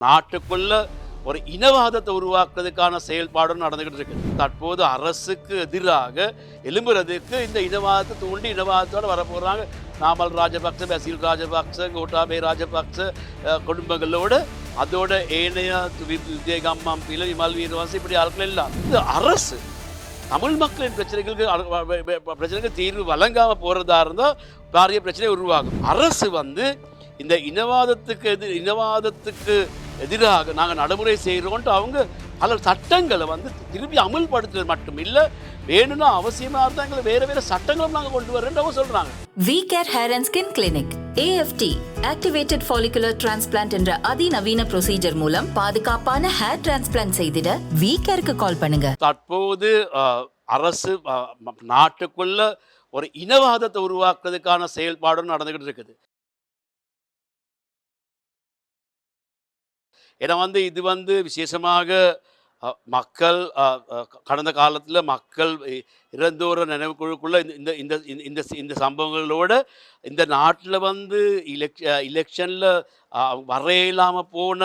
நாட்டுக்குள்ள ஒரு இனவாதத்தை உருவாக்குறதுக்கான செயல்பாடும் நடந்துகிட்டு இருக்கு தற்போது அரசுக்கு எதிராக எழும்புறதுக்கு இந்த இனவாதத்தை தூண்டி இனவாதத்தோடு வரப்போகிறாங்க நாமல் ராஜபக்ச பசீல் ராஜபக்ச கோட்டாபே ராஜபக்ச குடும்பங்களோடு குடும்பங்களோட அதோட ஏனைய துவி விஜயகாம்மாம் பில விமல் வீரவாசி இப்படி ஆட்கள் எல்லாம். இது அரசு. தமிழ் மக்களின் பிரச்சனைகளுக்கு பிரச்சனைக்கு தீர்வு வழங்காமல் போகிறதா இருந்தால் பாரிய பிரச்சனை உருவாகும் அரசு வந்து இந்த இனவாதத்துக்கு எது இனவாதத்துக்கு எதிராக நாங்கள் நடைமுறை செய்கிறோன்ட்டு அவங்க பல சட்டங்களை வந்து திருப்பி அமல்படுத்துறது மட்டும் இல்லை வேணும்னா அவசியமாக இருந்தால் எங்களை வேறு வேறு சட்டங்களும் நாங்கள் கொண்டு வரேன்னு அவங்க சொல்கிறாங்க V care hair and skin clinic AFT activated follicular transplant என்ற அதிநவீன ப்ரொசீஜர் மூலம் பாதுகாப்பான ஹேர் டிரான்ஸ்பிளான்ட் செய்திட வி கேருக்கு கால் பண்ணுங்க. தற்போது அரசு நாட்டுக்குள்ள ஒரு இனவாதத்தை உருவாக்குறதுக்கான செயல்பாடும் நடந்துகிட்டு இருக்குது. ஏன்னா வந்து இது வந்து விசேஷமாக மக்கள் கடந்த காலத்தில் மக்கள் இ- இறந்தோர நினைவுக்குழுக்குள்ள இந்த இந்த இந்த இந்த- இந்த இந்த சம்பவங்களோட இந்த நாட்டில் வந்து இலெக் எலெக்ஷனில் வரையில்லாமல் போன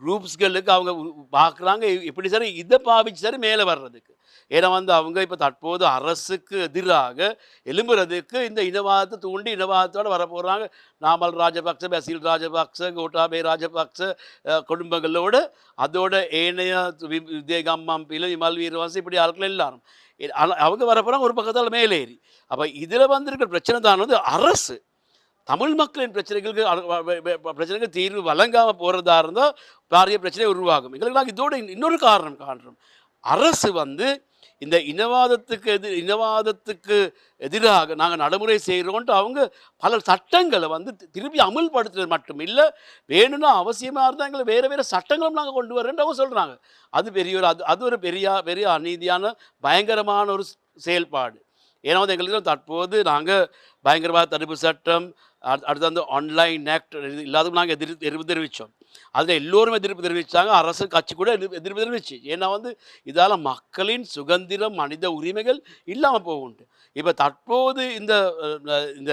குரூப்ஸ்களுக்கு அவங்க பார்க்குறாங்க எப்படி சார்? இதை பாவிச்சு சார் மேலே வர்றதுக்கு. ஏன்னா வந்து அவங்க இப்போ தற்போது அரசுக்கு எதிராக எழும்புறதுக்கு இந்த இனவாதத்தை தூண்டி இனவாதத்தோட வரப்போகிறாங்க நாமல் ராஜபக்ச பசீல் ராஜபக்ச கோட்டாபே ராஜபக்ச குடும்பங்களோடு குடும்பங்களோட அதோட ஏனைய வி- விஜயகாம்மாம் பில விமல் வீரவாசி இப்படி ஆட்கள் எல்லாரும். அவங்க வரப்போகிறாங்க ஒரு பக்கத்தால் மேலேறி. அப்போ இதில் வந்திருக்கிற பிரச்சனை தான் வந்து அரசு. தமிழ் மக்களின் பிரச்சனைகளுக்கு பிரச்சனைக்கு தீர்வு வழங்காமல் போகிறதா இருந்தால் பாரிய பிரச்சனை உருவாகும் எங்களுக்கு நாங்கள் இதோட இன்னொரு காரணம் காண்றோம். அரசு வந்து இந்த இனவாதத்துக்கு எதிர் இனவாதத்துக்கு எதிராக நாங்கள் நடைமுறை செய்கிறோன்ட்டு அவங்க பல சட்டங்களை வந்து தி- திருப்பி அமல்படுத்துறது மட்டும் இல்லை வேணும்னா அவசியமாக இருந்தால் எங்களை வேறு வேறு சட்டங்களும் நாங்கள் கொண்டு வரேன்ட்டு அவங்க சொல்கிறாங்க அது பெரிய ஒரு அது அது ஒரு பெரிய பெரிய அநீதியான பயங்கரமான ஒரு செயல்பாடு. ஏன்னா வந்து எங்களுக்கு தற்போது நாங்கள் பயங்கரவாத தடுப்பு சட்டம் அடு- அடுத்து வந்து ஆன்லைன் ஆக்ட் இல்லாதவங்க நாங்கள் எதிர் எதிர்ப்பு தெரிவித்தோம் அதில் எல்லோரும் எதிர்ப்பு தெரிவித்தாங்க அரசு கட்சி கூட எதிர்ப்பு தெரிவிச்சு. ஏன்னா வந்து இதால் மக்களின் சுதந்திரம் மனித உரிமைகள் இல்லாமல் போகுண்டு. இப்போ தற்போது இந்த இந்த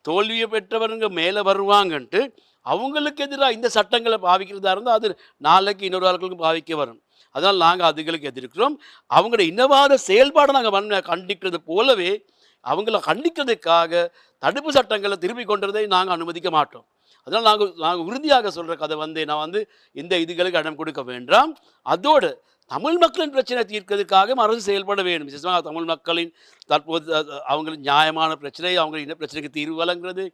தோல்வியை பெற்றவருங்க மேலே வருவாங்கன்ட்டு அவங்களுக்கு எதிராக இந்த சட்டங்களை பாவிக்கிறதா இருந்தால் அது நாளைக்கு இன்னொரு ஆளுக்கும் பாவிக்க வரும். அதனால் நாங்கள் அதுகளுக்கு எதிர்க்கிறோம். அவங்களோட இனவாத செயல்பாடை நாங்கள் வன்மையாக கண்டிக்கிறது போலவே அவங்கள கண்டிக்கிறதுக்காக தடுப்பு சட்டங்களை திரும்பி கொண்டதை நாங்கள் அனுமதிக்க மாட்டோம். அதனால் நாங்கள் நாங்கள் உறுதியாக சொல்கிற கதை வந்து நான் வந்து இந்த இதுகளுக்கு இடம் கொடுக்க வேண்டாம். அதோடு தமிழ் மக்களின் பிரச்சனை தீர்க்கிறதுக்காக அரசு செயல்பட வேண்டும். விசேஷமாக தமிழ் மக்களின் தற்போது அவங்களின் அவங்களுக்கு நியாயமான பிரச்சனை அவங்க இன பிரச்சனைக்கு தீர்வு வழங்குறது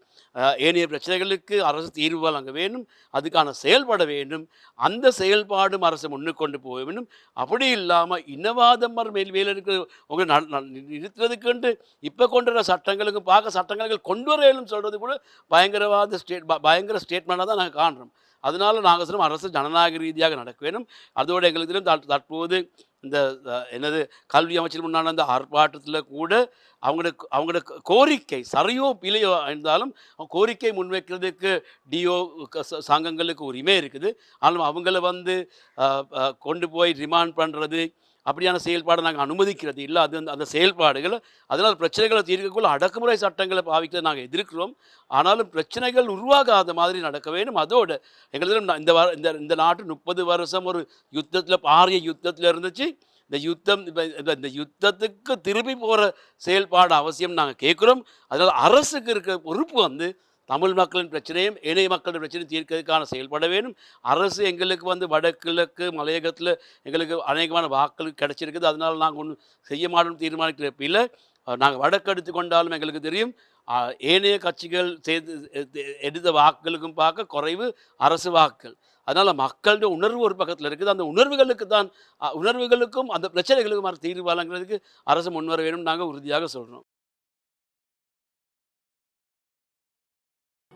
ஏனைய பிரச்சனைகளுக்கு அரசு தீர்வு வழங்க வேண்டும் அதுக்கான செயல்பட வேண்டும் அந்த செயல்பாடும் அரசு முன்னுக்கு கொண்டு போக வேண்டும். அப்படி இல்லாமல் இனவாதம் மேல் மேல் இருக்கிற உங்களை ந- இப்போ கொண்டு வர சட்டங்களுக்கு பார்க்க சட்டங்களுக்கு கொண்டு வர இயலும் சொல்கிறது கூட பயங்கரவாத ஸ்டேட் பயங்கர ஸ்டேட்மெண்ட்டாக தான் நாங்கள் காண்றோம். அதனால நாங்கள் சொன்னோம் அரசு ஜனநாயக ரீதியாக நடக்க வேண்டும். அதோடு எங்களுக்கு தற்போது இந்த என்னது கல்வி அமைச்சர் முன்னாடி அந்த ஆர்ப்பாட்டத்தில் கூட அவங்களோட அவங்களோட கோரிக்கை சரியோ பிழையோ இருந்தாலும் அவங்க கோரிக்கை முன்வைக்கிறதுக்கு டிஓ சங்கங்களுக்கு உரிமை இருக்குது. ஆனாலும் அவங்கள வந்து கொண்டு போய் ரிமாண்ட் பண்ணுறது அப்படியான செயல்பாடு நாங்கள் அனுமதிக்கிறது இல்லை. அது அந்த- அந்த செயல்பாடுகள் அதனால் பிரச்சனைகளை தீர்க்கக்குள்ள அடக்குமுறை சட்டங்களை பாவிக்கிறத நாங்கள் எதிர்க்கிறோம். ஆனாலும் பிரச்சனைகள் உருவாகாத மாதிரி நடக்க வேண்டும். அதோடு எங்களுக்கு இந்த வர இந்த இந்த நாட்டு முப்பது வருஷம் ஒரு யுத்தத்தில் பாரிய யுத்தத்தில் இருந்துச்சு. இந்த யுத்தம் இப்ப இந்த- இந்த யுத்தத்துக்கு திரும்பி போகிற செயல்பாடு அவசியம் நாங்கள் கேட்குறோம். அதனால் அரசுக்கு இருக்கிற பொறுப்பு வந்து தமிழ் மக்களின் பிரச்சனையும் ஏனைய மக்களின் பிரச்சனையும் தீர்க்கிறதுக்கான செயல்பட வேண்டும். அரசு எங்களுக்கு வந்து வடகிழக்கு மலையகத்தில் எங்களுக்கு அநேகமான வாக்கள் கிடைச்சிருக்குது. அதனால் நாங்கள் ஒன்றும் செய்ய மாட்டோம் தீர்மானிக்கிறப்ப இல்லை நாங்கள் வடக்கு எடுத்து கொண்டாலும் எங்களுக்கு தெரியும். ஏனைய கட்சிகள் செய்து எடுத்த வாக்குகளுக்கும் பார்க்க குறைவு அரசு வாக்குகள். அதனால் மக்களுடைய உணர்வு ஒரு பக்கத்தில் இருக்குது. அந்த உணர்வுகளுக்கு தான் உணர்வுகளுக்கும் அந்த பிரச்சனைகளுக்கும் தீர்வு வழங்குறதுக்கு அரசு முன்வர வேண்டும் நாங்கள் உறுதியாக சொல்கிறோம்